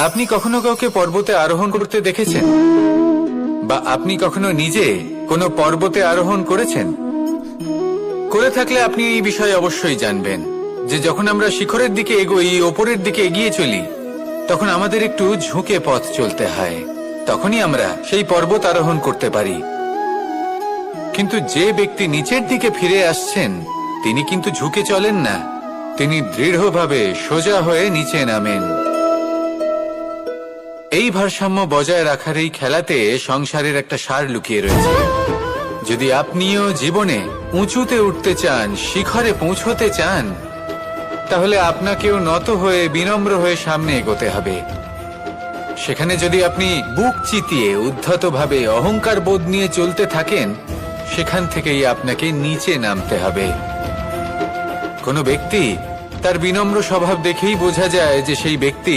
আপনি কখনো কাউকে পর্বতে আরোহণ করতে দেখেছেন? বা আপনি কখনো নিজে কোনো পর্বতে আরোহণ করেছেন? করে থাকলে আপনি এই বিষয়ে অবশ্যই জানবেন যে যখন আমরা শিখরের দিকে এগোই, ওপরের দিকে এগিয়ে চলি, তখন আমাদের একটু ঝুঁকে পথ চলতে হয়। তখনই আমরা সেই পর্বত আরোহণ করতে পারি। কিন্তু যে ব্যক্তি নিচের দিকে ফিরে আসছেন, তিনি কিন্তু ঝুঁকে চলেন না। তিনি দৃঢ়ভাবে সোজা হয়ে নিচে নামেন। এই ভারসাম্য বজায় রাখার এই খেলাতে সংসারের একটা সার লুকিয়ে রয়েছে। যদি আপনিও জীবনে উঁচুতে উঠতে চান, শিখরে পৌঁছতে চান, তাহলে আপনাকেও নত হয়ে, বিনম্র হয়ে সামনে এগোতে হবে। সেখানে যদি আপনি বুক চিতিয়ে, উদ্ধতভাবে অহংকার বোধ নিয়ে চলতে থাকেন, সেখান থেকেই আপনাকে নিচে নামতে হবে। কোনো ব্যক্তি তার বিনম্র স্বভাব দেখেই বোঝা যায় যে সেই ব্যক্তি